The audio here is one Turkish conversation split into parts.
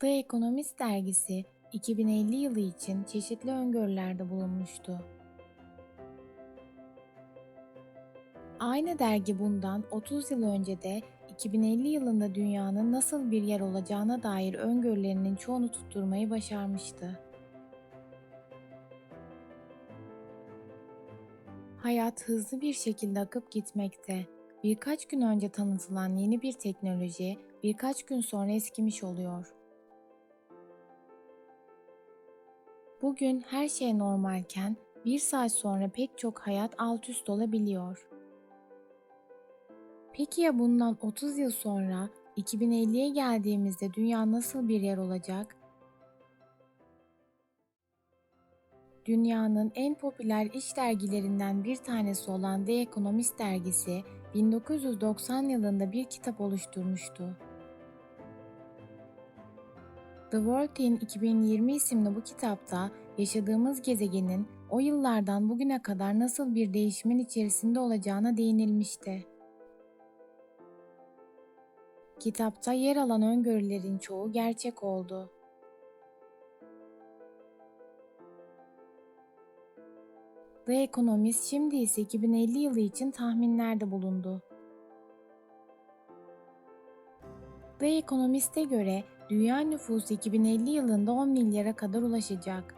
The Economist dergisi 2050 yılı için çeşitli öngörülerde bulunmuştu. Aynı dergi bundan 30 yıl önce de 2050 yılında dünyanın nasıl bir yer olacağına dair öngörülerinin çoğunu tutturmayı başarmıştı. Hayat hızlı bir şekilde akıp gitmekte. Birkaç gün önce tanıtılan yeni bir teknoloji birkaç gün sonra eskimiş oluyor. Bugün her şey normalken bir saat sonra pek çok hayat alt üst olabiliyor. Peki ya bundan 30 yıl sonra 2050'ye geldiğimizde dünya nasıl bir yer olacak? Dünyanın en popüler iş dergilerinden bir tanesi olan The Economist dergisi 1990 yılında bir kitap oluşturmuştu. The World in 2020 isimli bu kitapta yaşadığımız gezegenin o yıllardan bugüne kadar nasıl bir değişimin içerisinde olacağına değinilmişti. Kitapta yer alan öngörülerin çoğu gerçek oldu. The Economist şimdi ise 2050 yılı için tahminlerde bulundu. The Economist'e göre dünya nüfusu 2050 yılında 10 milyara kadar ulaşacak.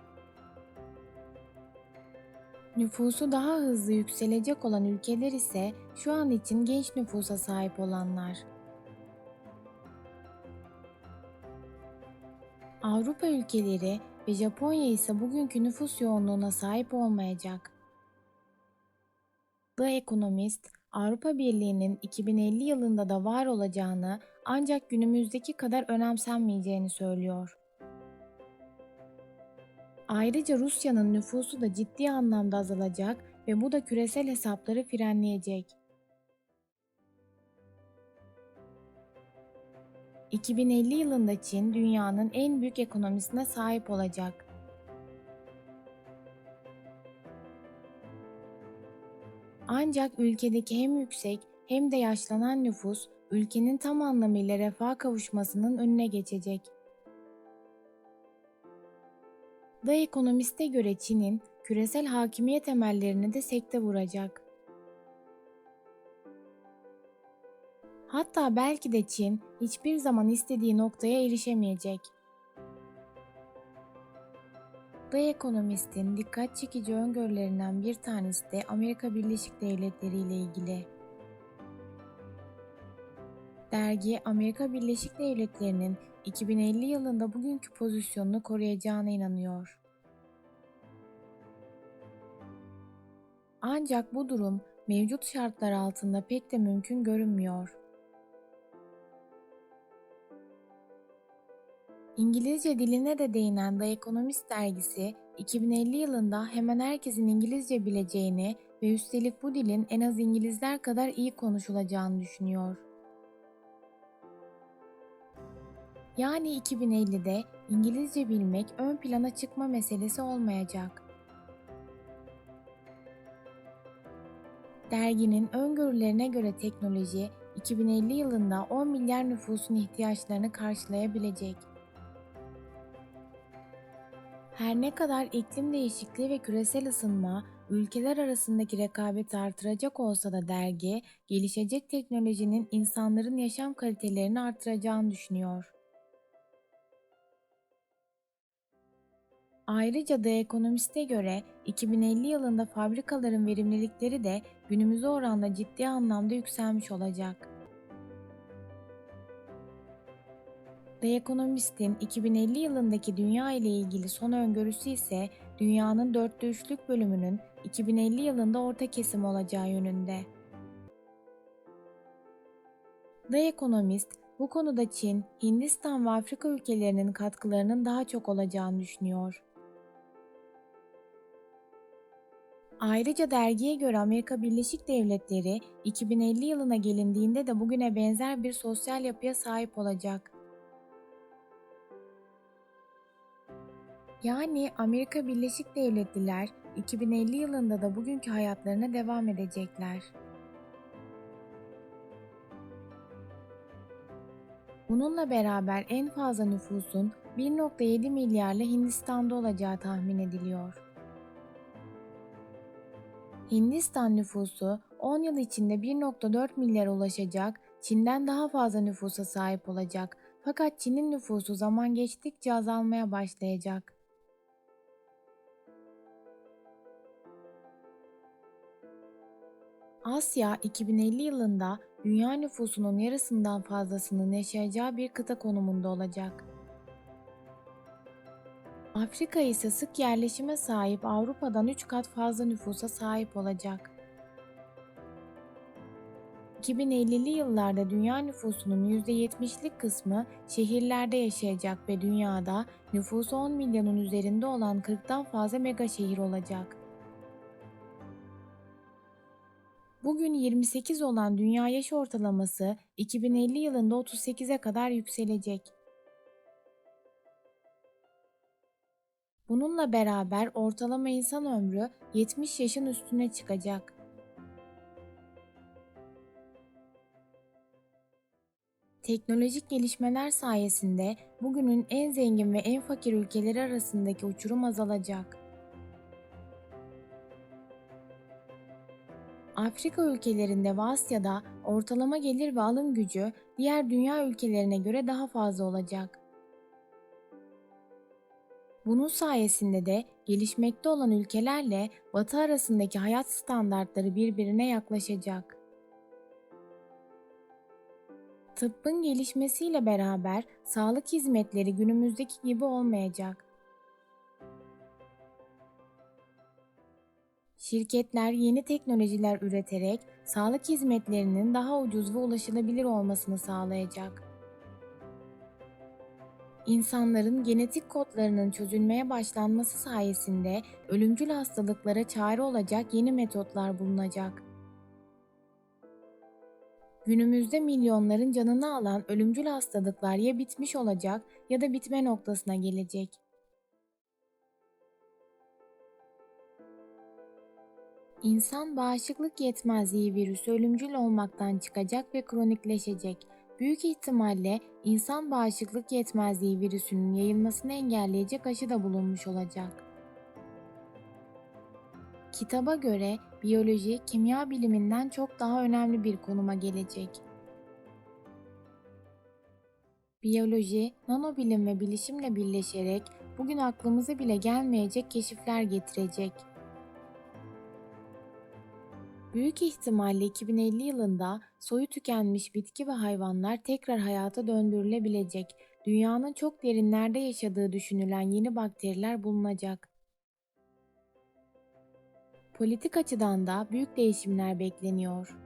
Nüfusu daha hızlı yükselecek olan ülkeler ise şu an için genç nüfusa sahip olanlar. Avrupa ülkeleri ve Japonya ise bugünkü nüfus yoğunluğuna sahip olmayacak. The Economist, Avrupa Birliği'nin 2050 yılında da var olacağını ancak günümüzdeki kadar önemsenmeyeceğini söylüyor. Ayrıca Rusya'nın nüfusu da ciddi anlamda azalacak ve bu da küresel hesapları frenleyecek. 2050 yılında Çin dünyanın en büyük ekonomisine sahip olacak. Ancak ülkedeki hem yüksek hem de yaşlanan nüfus ülkenin tam anlamıyla refah kavuşmasının önüne geçecek. The Economist'e göre Çin'in küresel hakimiyet temellerini de sekte vuracak. Hatta belki de Çin hiçbir zaman istediği noktaya erişemeyecek. The Economist'in dikkat çekici öngörülerinden bir tanesi de Amerika Birleşik Devletleri ile ilgili. Dergi Amerika Birleşik Devletleri'nin 2050 yılında bugünkü pozisyonunu koruyacağına inanıyor. Ancak bu durum mevcut şartlar altında pek de mümkün görünmüyor. İngilizce diline de değinen The Economist dergisi, 2050 yılında hemen herkesin İngilizce bileceğini ve üstelik bu dilin en az İngilizler kadar iyi konuşulacağını düşünüyor. Yani 2050'de İngilizce bilmek ön plana çıkma meselesi olmayacak. Derginin öngörülerine göre teknoloji 2050 yılında 10 milyar nüfusun ihtiyaçlarını karşılayabilecek. Her ne kadar iklim değişikliği ve küresel ısınma ülkeler arasındaki rekabeti artıracak olsa da dergi, gelişecek teknolojinin insanların yaşam kalitelerini artıracağını düşünüyor. Ayrıca The Economist'e göre 2050 yılında fabrikaların verimlilikleri de günümüze oranla ciddi anlamda yükselmiş olacak. The Economist'in 2050 yılındaki dünya ile ilgili son öngörüsü ise dünyanın dörtte üçlük bölümünün 2050 yılında orta kesim olacağı yönünde. The Economist bu konuda Çin, Hindistan ve Afrika ülkelerinin katkılarının daha çok olacağını düşünüyor. Ayrıca dergiye göre Amerika Birleşik Devletleri 2050 yılına gelindiğinde de bugüne benzer bir sosyal yapıya sahip olacak. Yani Amerika Birleşik Devletliler 2050 yılında da bugünkü hayatlarına devam edecekler. Bununla beraber en fazla nüfusun 1.7 milyarla Hindistan'da olacağı tahmin ediliyor. Hindistan nüfusu 10 yıl içinde 1.4 milyara ulaşacak, Çin'den daha fazla nüfusa sahip olacak. Fakat Çin'in nüfusu zaman geçtikçe azalmaya başlayacak. Asya 2050 yılında dünya nüfusunun yarısından fazlasının yaşayacağı bir kıta konumunda olacak. Afrika ise sık yerleşime sahip Avrupa'dan 3 kat fazla nüfusa sahip olacak. 2050'li yıllarda dünya nüfusunun %70'lik kısmı şehirlerde yaşayacak ve dünyada nüfusu 10 milyonun üzerinde olan 40'tan fazla mega şehir olacak. Bugün 28 olan dünya yaş ortalaması 2050 yılında 38'e kadar yükselecek. Bununla beraber ortalama insan ömrü 70 yaşın üstüne çıkacak. Teknolojik gelişmeler sayesinde bugünün en zengin ve en fakir ülkeleri arasındaki uçurum azalacak. Afrika ülkelerinde ve Asya'da ortalama gelir ve alım gücü diğer dünya ülkelerine göre daha fazla olacak. Bunun sayesinde de gelişmekte olan ülkelerle Batı arasındaki hayat standartları birbirine yaklaşacak. Tıbbın gelişmesiyle beraber sağlık hizmetleri günümüzdeki gibi olmayacak. Şirketler yeni teknolojiler üreterek sağlık hizmetlerinin daha ucuz ve ulaşılabilir olmasını sağlayacak. İnsanların genetik kodlarının çözülmeye başlanması sayesinde ölümcül hastalıklara çare olacak yeni metotlar bulunacak. Günümüzde milyonların canını alan ölümcül hastalıklar ya bitmiş olacak ya da bitme noktasına gelecek. İnsan bağışıklık yetmezliği virüsü ölümcül olmaktan çıkacak ve kronikleşecek. Büyük ihtimalle insan bağışıklık yetmezliği virüsünün yayılmasını engelleyecek aşı da bulunmuş olacak. Kitaba göre biyoloji kimya biliminden çok daha önemli bir konuma gelecek. Biyoloji, nanobilim ve bilişimle birleşerek bugün aklımıza bile gelmeyecek keşifler getirecek. Büyük ihtimalle 2050 yılında soyu tükenmiş bitki ve hayvanlar tekrar hayata döndürülebilecek, dünyanın çok derinlerde yaşadığı düşünülen yeni bakteriler bulunacak. Politik açıdan da büyük değişimler bekleniyor.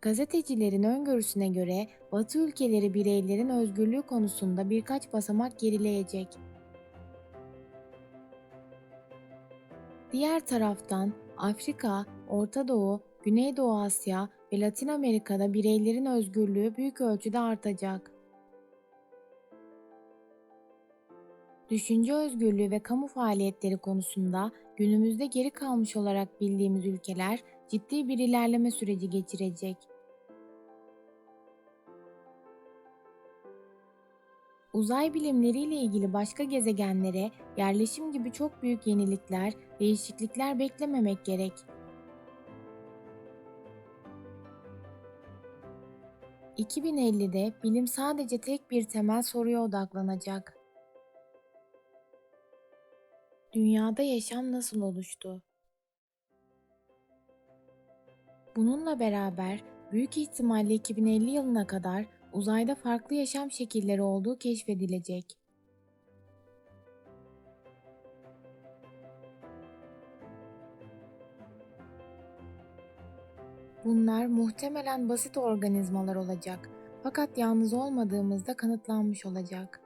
Gazetecilerin öngörüsüne göre Batı ülkeleri bireylerin özgürlüğü konusunda birkaç basamak gerileyecek. Diğer taraftan Afrika, Orta Doğu, Güneydoğu Asya ve Latin Amerika'da bireylerin özgürlüğü büyük ölçüde artacak. Düşünce özgürlüğü ve kamu faaliyetleri konusunda günümüzde geri kalmış olarak bildiğimiz ülkeler ciddi bir ilerleme süreci geçirecek. Uzay bilimleriyle ilgili başka gezegenlere yerleşim gibi çok büyük yenilikler, değişiklikler beklememek gerek. ...2050'de bilim sadece tek bir temel soruya odaklanacak. Dünyada yaşam nasıl oluştu? Bununla beraber büyük ihtimalle 2050 yılına kadar uzayda farklı yaşam şekilleri olduğu keşfedilecek. Bunlar muhtemelen basit organizmalar olacak fakat yalnız olmadığımızda kanıtlanmış olacak.